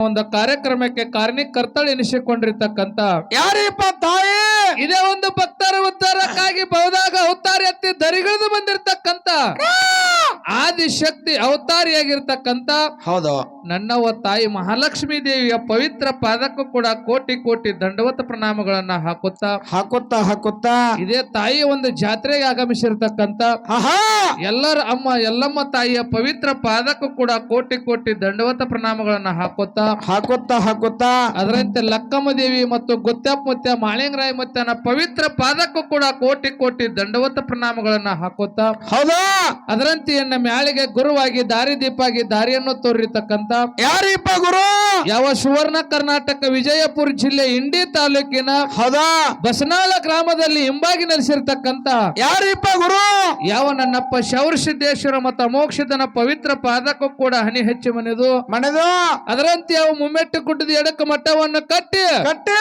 ಒಂದು ಕಾರ್ಯಕ್ರಮಕ್ಕೆ ಕಾರಣೀಕರ್ತಳು ಎನಿಸಿಕೊಂಡಿರ್ತಕ್ಕಂತ ಯಾರಿಪ್ಪ ತಾಯಿ? ಇದೇ ಒಂದು ಭಕ್ತರ ಉದ್ಧಾರಕ್ಕಾಗಿ ಬಹುದಾಗ ಅವತಾರಿ ಎತ್ತಿ ದರಿಗಿಳಿದು ಬಂದಿರತಕ್ಕಂತ. ಆದಿಶಕ್ತಿ ಅವತಾರಿಯಾಗಿರ್ತಕ್ಕಂತ ಹೌದು. ನನ್ನವ ತಾಯಿ ಮಹಾಲಕ್ಷ್ಮಿ ದೇವಿಯ ಪವಿತ್ರ ಪಾದಕ್ಕೂ ಕೂಡ ಕೋಟಿ ಕೋಟಿ ದಂಡವತ ಪ್ರಣಾಮಗಳನ್ನ ಹಾಕುತ್ತಾ ಹಾಕುತ್ತಾ ಹಾಕುತ್ತಾ. ಇದೇ ತಾಯಿಯ ಒಂದು ಜಾತ್ರೆಗೆ ಆಗಮಿಸಿರ್ತಕ್ಕಂತ ಆಹಾ! ಎಲ್ಲರ ಅಮ್ಮ ಎಲ್ಲಮ್ಮ ತಾಯಿಯ ಪವಿತ್ರ ಪಾದಕ್ಕೂ ಕೂಡ ಕೋಟಿ ಕೋಟಿ ದಂಡವತ ಪ್ರಣಾಮಗಳನ್ನ ಹಾಕುತ್ತಾ ಹಾಕುತ್ತಾ ಹಾಕುತ್ತಾ. ಅದರಂತೆ ಲಕ್ಕಮ್ಮ ದೇವಿ ಮತ್ತು ಗುತ್ತಪ್ಪ ಮುತ್ಯ ಮಾಳಿಂಗರಾಯ ಮುತ್ಯನ ಪವಿತ್ರ ಪಾದಕ್ಕೂ ಕೂಡ ಕೋಟಿ ಕೋಟಿ ದಂಡವತ ಪ್ರಣಾಮಗಳನ್ನ ಹಾಕೋತ ಹೌದಾ? ಅದರಂತೆ ಮ್ಯಾಳಿಗೆ ಗುರುವಾಗಿ ದಾರಿ ದೀಪಾಗಿ ದಾರಿಯನ್ನು ತೋರಿತಕ್ಕಂತ ಯಾರಿಪ್ಪ ಗುರು? ಯಾವ ಸುವರ್ಣ ಕರ್ನಾಟಕ ವಿಜಯಪುರ ಜಿಲ್ಲೆ ಇಂಡಿ ತಾಲೂಕಿನ ಹೌದಾ? ಬಸನಾಳ ಗ್ರಾಮದಲ್ಲಿ ಹಿಂಬಾಗಿ ನೆಲೆಸಿರ್ತಕ್ಕಂತ ಯಾರಿಪ್ಪ ಗುರು? ಯಾವ ನನ್ನಪ್ಪ ಶೌರ್ ಸಿದ್ದೇಶ್ವರ ಮತ್ತು ಮೋಕ್ಷದನ ಪವಿತ್ರ ಪಾದಕ್ಕೂ ಕೂಡ ಹನಿ ಹೆಚ್ಚು ಮನೆದು ಮನೆದು? ಅದರಂತೆ ಅವು ಮುಮ್ಮೆಟ್ಟು ಕುಟ್ಟದ ಎಡಕ ಮಟ್ಟವನ್ನು ಕಟ್ಟಿ ಕಟ್ಟಿ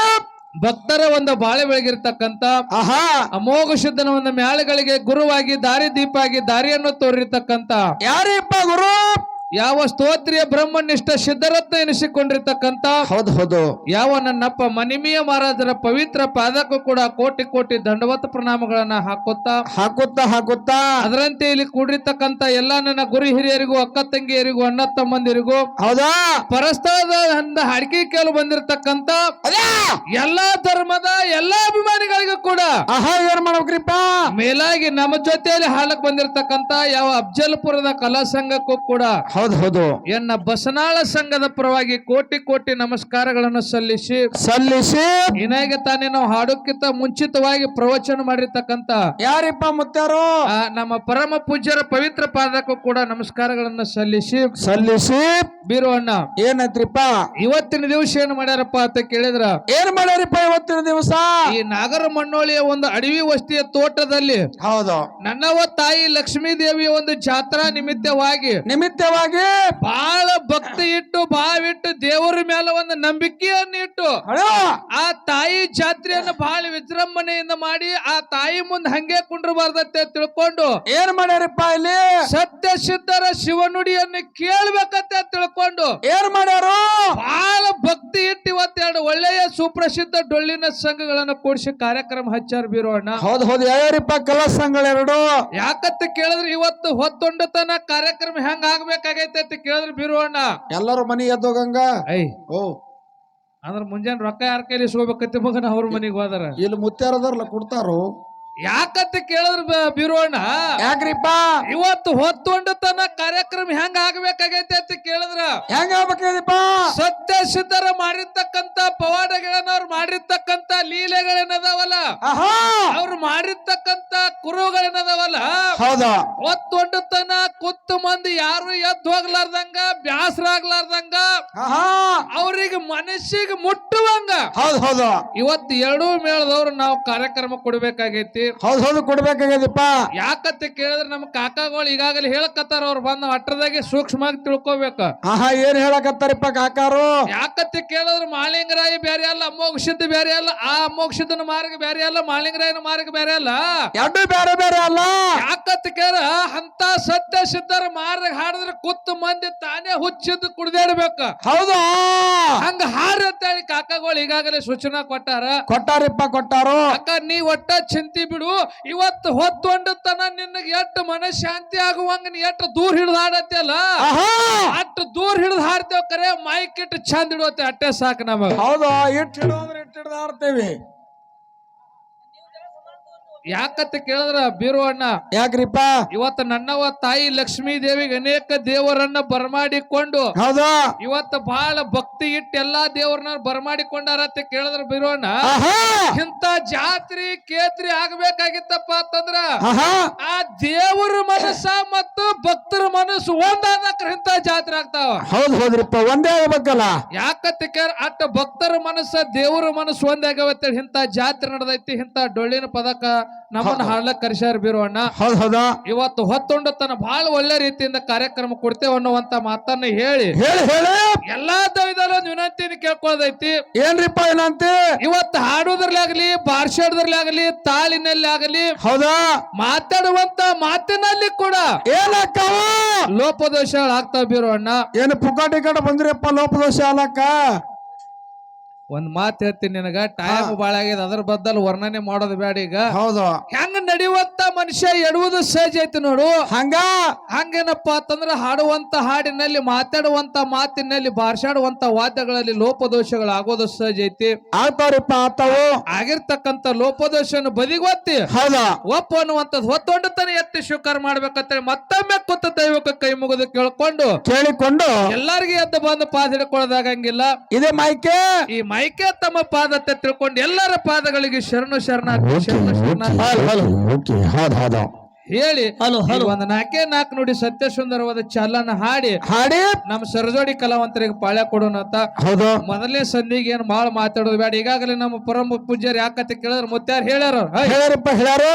ಭಕ್ತರ ಒಂದು ಬಾಳೆ ಬೆಳಗಿರ್ತಕ್ಕಂತ ಆಹಾ. ಅಮೋಘ ಶುದ್ಧನ ಒಂದು ಮ್ಯಾಳೆಗಳಿಗೆ ಗುರುವಾಗಿ ದಾರಿ ದೀಪಾಗಿ ದಾರಿಯನ್ನು ತೋರಿರ್ತಕ್ಕಂತ ಯಾರಿಪ್ಪ ಗುರು? ಯಾವ ಸ್ತೋತ್ರಿಯ ಬ್ರಹ್ಮನಿಷ್ಠ ಸಿದ್ಧರತ್ನ ಎನಿಸಿಕೊಂಡಿರ್ತಕ್ಕಂತ ಹೌದು ಹೌದು. ಯಾವ ನನ್ನಪ್ಪ ಮನಿಮಿಯ ಮಹಾರಾಜರ ಪವಿತ್ರ ಪಾದಕ್ಕೂ ಕೂಡ ಕೋಟಿ ಕೋಟಿ ದಂಡವತ್ ಪ್ರಣಾಮಗಳನ್ನ ಹಾಕುತ್ತಾ ಹಾಕುತ್ತಾ ಹಾಕುತ್ತಾ. ಅದರಂತೆ ಇಲ್ಲಿ ಕೂಡಿರ್ತಕ್ಕಂತ ಎಲ್ಲಾ ನನ್ನ ಗುರು ಹಿರಿಯರಿಗೂ ಅಕ್ಕ ತಂಗಿಯರಿಗೂ ಅಣ್ಣ ತಮ್ಮಂದಿರಿಗೂ ಹೌದಾ? ಪರಸ್ಥಳದ ಹಂದ ಅಡಿಕೆ ಕೇಳು ಬಂದಿರತಕ್ಕಂತ ಎಲ್ಲಾ ಧರ್ಮದ ಎಲ್ಲಾ ಅಭಿಮಾನಿಗಳಿಗೂ ಕೂಡ ಆಹಾ ಏನ್ ಮಾಡ್ಬೇಕ್ರಿಪ್ಪ? ಮೇಲಾಗಿ ನಮ್ಮ ಜೊತೆಯಲ್ಲಿ ಹಾಲಕ್ ಬಂದಿರತಕ್ಕಂತ ಯಾವ ಅಫ್ಜಲ್ಪುರದ ಕಲಾ ಸಂಘಕ್ಕೂ ಕೂಡ ಹೌದು ಹೌದು. ಎನ್ನ ಬಸನಾಳ ಸಂಘದ ಪರವಾಗಿ ಕೋಟಿ ಕೋಟಿ ನಮಸ್ಕಾರಗಳನ್ನು ಸಲ್ಲಿಸಿ ಸಲ್ಲಿಸಿ ಇನ್ನಾಗೆ ತಾನೇ ನಾವು ಹಾಡೋಕ್ಕಿಂತ ಮುಂಚಿತವಾಗಿ ಪ್ರವಚನ ಮಾಡಿರ್ತಕ್ಕಂತ ಯಾರಿಪ್ಪ ಮುತ್ತಾರು? ಆ, ನಮ್ಮ ಪರಮ ಪೂಜ್ಯರ ಪವಿತ್ರ ಪಾದಕ್ಕೂ ಕೂಡ ನಮಸ್ಕಾರಗಳನ್ನ ಸಲ್ಲಿಸಿ ಸಲ್ಲಿಸಿ ಬೀರು ಅಣ್ಣ. ಏನೈತ್ರಿಪ್ಪ? ಇವತ್ತಿನ ದಿವಸ ಏನ್ ಮಾಡ್ಯಾರಪ್ಪ ಅಂತ ಕೇಳಿದ್ರ? ಏನ್ ಮಾಡ್ಯಾರಿಪ್ಪ ಇವತ್ತಿನ ದಿವಸ? ಈ ನಾಗರ ಮಣ್ಣೋಳಿಯ ಒಂದು ಅಡವಿ ವಸ್ತಿಯ ತೋಟದಲ್ಲಿ ಹೌದು. ನನ್ನವ ತಾಯಿ ಲಕ್ಷ್ಮೀ ದೇವಿಯ ಒಂದು ಜಾತ್ರಾ ನಿಮಿತ್ತವಾಗಿ ನಿಮಿತ್ತವಾಗಿ ಬಹಳ ಭಕ್ತಿ ಇಟ್ಟು ಬಾವಿಟ್ಟು ದೇವರ ಮೇಲೆ ಒಂದು ನಂಬಿಕೆಯನ್ನು ಇಟ್ಟು ಆ ತಾಯಿ ಜಾತ್ರೆಯನ್ನು ಬಹಳ ವಿಜೃಂಭಣೆಯಿಂದ ಮಾಡಿ ಆ ತಾಯಿ ಮುಂದೆ ಹಂಗೆ ಕುಂಡ್ರಬಾರ್ದತ್ತೆ ತಿಳ್ಕೊಂಡು ಏನ್ ಮಾಡ್ಯಾರಪ್ಪ ಇಲ್ಲಿ? ಸತ್ಯ ಸಿದ್ಧರ ಶಿವನುಡಿಯನ್ನು ಕೇಳ್ಬೇಕಂತ ತಿಳ್ಕೊಂಡು ಏನ್ ಮಾಡ್ಯಾರು? ಬಹಳ ಭಕ್ತಿ ಇಟ್ಟು ಇವತ್ತೆರಡು ಒಳ್ಳೆಯ ಸುಪ್ರಸಿದ್ಧ ಡೊಳ್ಳಿನ ಸಂಘಗಳನ್ನು ಕೂಡಿಸಿ ಕಾರ್ಯಕ್ರಮ ಹಚ್ಚಾರ ಬೀರೋಣ ಹೌದು ಹೌದು ಕಲಾ ಸಂಘಗಳೆರಡು. ಯಾಕತ್ತ ಕೇಳಿದ್ರೆ ಇವತ್ತು ಹೊತ್ತೊಂಡತನ ಕಾರ್ಯಕ್ರಮ ಹೆಂಗ್ ಆಗ್ಬೇಕಾಗೈತೆ ಅಂತ ಕೇಳಿದ್ರೆ ಬಿರುವಣ್ಣ ಎಲ್ಲರೂ ಮನಿ ಎದ್ದೋಗಂಗ ಐ. ಓ. ಅಂದ್ರ ಮುಂಜಾನೆ ರೊಕ್ಕ ಯಾರ ಕೈಲಿ ಸೋಬೇಕತ್ತಿ ಮಗನ ಅವ್ರ ಮನೆಗೆ ಹೋದಾರ? ಇಲ್ಲಿ ಮುತ್ತಾರದಾರಲ್ಲ ಕೊಡ್ತಾರು? ಯಾಕಂತ ಕೇಳಿದ್ರೆ ಬಿರುವಣ್ಣ ಯಾಕ್ರಿಪ್ಪ ಇವತ್ತು ತನ್ನ ಕಾರ್ಯಕ್ರಮ ಹೆಂಗ ಆಗ್ಬೇಕಾಗೈತೆ ಅಂತ ಕೇಳಿದ್ರ. ಹೆಂಗ ಆಗ್ಬೇಕ್ರಿಪ್ಪ ಸತ್ಯ ಸಿದ್ಧರ ಮಾಡಿರ್ತಕ್ಕಂತ ಪವಾಡಗಳನ್ನವ್ರು ಮಾಡಿರ್ತಕ್ಕಂತ ಲೀಲೆಗಳೇನದಾವಲ್ಲ? ಅವ್ರು ಮಾಡಿರ್ತಕ್ಕಂತ ಕುರುಗಳೇನದಾವಲ್ಲ? ಹೌದಾ? ಹೊತ್ತೊಂಡತನ ಕುತ್ತು ಮಂದಿ ಯಾರು ಎದ್ದು ಹೋಗ್ಲಾರ್ದಂಗ ಬ್ಯಾಸರ ಆಗ್ಲಾರ್ದಂಗ ಅವ್ರಿಗೆ ಮನಸ್ಸಿಗೆ ಮುಟ್ಟುವಂಗ. ಹೌದು ಹೌದು. ಇವತ್ತು ಎರಡೂ ಮೇಳದವ್ರು ನಾವು ಕಾರ್ಯಕ್ರಮ ಕೊಡ್ಬೇಕಾಗೈತಿ. ಹೌದು ಹೌದು ಕೊಡ್ಬೇಕಾಗ್ಯದಪ್ಪ ಯಾಕಂತ ಕೇಳಿದ್ರೆ ನಮ್ಮ ಕಾಕಾಗಳು ಈಗಾಗಲೇ ಹೇಳಕತ್ತಾರ ಅವ್ರು ಬಂದ ಅಟ್ಟದಾಗೆ ಸೂಕ್ಷ್ಮವಾಗಿ ತಿಳ್ಕೊಬೇಕ. ಆಹಾ ಏನ್ ಹೇಳಕತ್ತಾರಿಪ್ಪ ಕಾಕಾರು? ಯಾಕತ್ತೆ ಕೇಳಿದ್ರೆ ಮಾಲಿಂಗರಾಯಿ ಬೇರೆ ಅಲ್ಲ ಅಮೋಘಸಿದ್ದ ಬೇರೆ ಅಲ್ಲ ಆ ಮೋಕ್ಷದ ಮಾರ್ಗ ಬೇರೆ ಅಲ್ಲ ಮಾಲಿಂಗರಾಯನ ಮಾರ್ಗ ಬೇರೆ ಅಲ್ಲ. ಎರಡು ಬೇರೆ ಬೇರೆ ಅಲ್ಲ. ಯಾಕತ್ ಕೇರ ಅಂತ ಸತ್ಯ ಸಿದ್ಧರ ಮಾರ್ಗ ಹಾಡಿದ್ರೆ ಕುತ್ತ ಮಂದಿ ತಾನೇ ಹುಚ್ಚಿದ್ದು ಕುಡ್ದಾಡ್ಬೇಕ ಹೌದಾ? ಹಂಗ ಹಾರತ್ತೆ ಅಂತ ಹೇಳಿ ಈಗಾಗಲೇ ಸೂಚನಾ ಕೊಟ್ಟಾರ. ಕೊಟ್ಟಾರಿಪ್ಪ ಕೊಟ್ಟಾರು. ಅಕ್ಕ ನೀ ಒಟ್ಟ ಚಿಂತಿ ಬಿಡು. ಇವತ್ತು ಹೊತ್ತೊಂಡ ತನ ನಿನಗೆ ಎಷ್ಟು ಮನಃಶಾಂತಿ ಆಗುವಂಗ ನೀ ಎಷ್ಟು ದೂರ ಹಿಡಿದು ಹಾಡತ್ತಲ್ಲ ಅಷ್ಟು ದೂರ ಹಿಡಿದು ಹಾಡ್ತೇವ್ ಕರೆ ಮೈಕ್ ಇಟ್ಟು ಚಂದ ಇಡುತ್ತೆ ಅಟ್ಟೆ ಸಾಕು ನಮಗ. ಹೌದಾ? ಇಟ್ಟು ಹಿಡು ಅಂದ್ರೆ ಯಾಕತ್ತ ಯಾಕಂತ ಕೇಳಿದ್ರ ಬೀರು ಅಣ್ಣ ಯಾಕ್ರಿಪ್ಪ? ಇವತ್ತು ನನ್ನವ ತಾಯಿ ಲಕ್ಷ್ಮೀ ದೇವಿಗೆ ಅನೇಕ ದೇವರನ್ನ ಬರಮಾಡಿಕೊಂಡು ಹೌದಾ. ಇವತ್ತು ಬಹಳ ಭಕ್ತಿ ಇಟ್ಟು ಎಲ್ಲಾ ದೇವರನ್ನ ಬರಮಾಡಿಕೊಂಡಾರ ಅಂತ ಕೇಳಿದ್ರ ಬೀರು ಅಣ್ಣ ಇಂತ ಜಾತ್ರಿ ಕೇತ್ರಿ ಆಗ್ಬೇಕಾಗಿತ್ತಪ್ಪ ಅಂತಂದ್ರ ಆ ದೇವರ ಮನಸ್ಸ ಮತ್ತು ಭಕ್ತರ ಮನಸ್ಸು ಒಂದಾದ ಇಂತ ಜಾತ್ರೆ ಆಗ್ತಾವ. ಹೌದು ಹೌದ್ರಿಪ್ಪ ಒಂದೇ ಆಗ್ಬೇಕಲ್ಲ? ಯಾಕಂತ ಕೇಳ ಅಟ್ಟ ಭಕ್ತರ ಮನಸ್ಸ ದೇವರ ಮನಸ್ಸು ಒಂದೇ ಆಗವತ್ತೇಳಿ ಇಂತ ಜಾತ್ರೆ ನಡೆದೈತಿ ಇಂತ ಡೊಳ್ಳಿನ ಪದಕ ನಮ್ಮನ್ನ ಹಾಡ್ಲಕ್ ಕರ್ಸ್ಯಾರ ಬೀರು ಅಣ್ಣ. ಹೌದು ಹೌದಾ? ಇವತ್ತು ತನ್ನ ಬಹಳ ಒಳ್ಳೆ ರೀತಿಯಿಂದ ಕಾರ್ಯಕ್ರಮ ಕೊಡ್ತೇವೆ ಅನ್ನುವಂತ ಮಾತನ್ನ ಹೇಳಿ. ಹೇಳಿ ಹೇಳಿ. ಎಲ್ಲಾ ವಿನಂತಿ ವಿನಂತಿನ ಕೇಳ್ಕೊಳ್ಳೋದೈತಿ ಏನ್ರಿಪ್ಪ ಏನಂತೆ ಇವತ್ತು ಹಾಡೋದ್ರಲ್ಲಿ ಆಗಲಿ ತಾಳಿನಲ್ಲಿ ಆಗಲಿ ಹೌದಾ? ಮಾತಾಡುವಂತ ಮಾತಿನಲ್ಲಿ ಕೂಡ ಏನಕ್ಕವ? ಲೋಪದೋಷಗಳಾಗ್ತಾವ ಅಣ್ಣ. ಏನು ಪುಕಾಟಿ ಕಡೆ ಬಂದ್ರಿಪ್ಪ ಲೋಪದೋಷ ಅಲಕ್ಕ ಒಂದ್ ಮಾತು ಹೇಳ್ತೀನಿ ನಿನಗ ಟೈಮ್ ಬಾಳ ಆಗ್ಯದ ಅದ್ರ ಬದಲ್ ವರ್ಣನೆ ಮಾಡೋದು ಬೇಡ ಈಗ. ಹೌದು. ಹೆಂಗ ನಡೆಯುವಂತ ಮನುಷ್ಯ ಎಡುವುದು ಸಹಜ ಐತಿ ನೋಡು. ಹಂಗ? ಹಂಗೇನಪ್ಪ ಅಂತಂದ್ರ ಹಾಡುವಂತ ಹಾಡಿನಲ್ಲಿ ಮಾತಾಡುವಂತ ಮಾತಿನಲ್ಲಿ ಬಾರ್ಸಾಡುವಂತ ವಾದ್ಯಗಳಲ್ಲಿ ಲೋಪದೋಷಗಳು ಆಗೋದು ಸಹಜ ಐತಿ. ಆಗ್ತಾರಪ್ಪ ಆತಾವು ಆಗಿರ್ತಕ್ಕಂತ ಲೋಪದೋಷವನ್ನು ಬದಿಗೊತ್ತಿ. ಹೌದಾ. ಒಪ್ಪು ಅನ್ನುವಂಥದ್ದು ಹೊತ್ತೊಂಡತನ ಎತ್ತಿ ಸ್ವೀಕಾರ ಮಾಡ್ಬೇಕಂತ ಮತ್ತೊಮ್ಮೆ ಕುತ್ತ ದೈವಕ್ಕೆ ಕೈ ಮುಗಿದು ಕೇಳ್ಕೊಂಡು ಕೇಳಿಕೊಂಡು ಎಲ್ಲರಿಗೂ ಎದ್ದು ಬಂದು ಪಾಸ್ ಹಿಡ್ಕೊಳ್ಳೋದಾಗಂಗಿಲ್ಲ ಇದೇ ಮೈಕೆ? ಈ ಮೈಕೆ ತಮ್ಮ ಪಾದ ತಿಳ್ಕೊಂಡು ಎಲ್ಲರ ಪಾದಗಳಿಗೆ ಶರಣು ಶರಣ ಶರಣು ಶರಣಾರ್ಥಿ ಓಕೆ ಹೌದು ಹೌದು. ಹೇಳಿ ಒಂದು ನಾಲ್ಕೇ ನಾಲ್ಕು ನೋಡಿ ಸತ್ಯ ಸುಂದರವಾದ ಚಾಲನ ಹಾಡಿ. ಹಾಡಿ. ನಮ್ಮ ಸರಜೋಡಿ ಕಲಾವಂತರಿಗೆ ಪಾಳ್ಯ ಕೊಡೋಣ ಅಂತ ಹೌದು. ಮೊದಲನೇ ಸಂಧಿಗೆ ಏನು ಭಾಳ ಮಾತಾಡೋದು ಬೇಡ. ಈಗಾಗಲೇ ನಮ್ಮ ಪರಮ ಪೂಜ್ಯರು ಯಾಕಂತ ಕೇಳಿದ್ರೆ ಮುತ್ಯಾರು ಹೇಳ್ಯಾರ ಹೈ. ಹೇಳ್ಯಾರಪ್ಪ ಹೇಳ್ಯಾರು.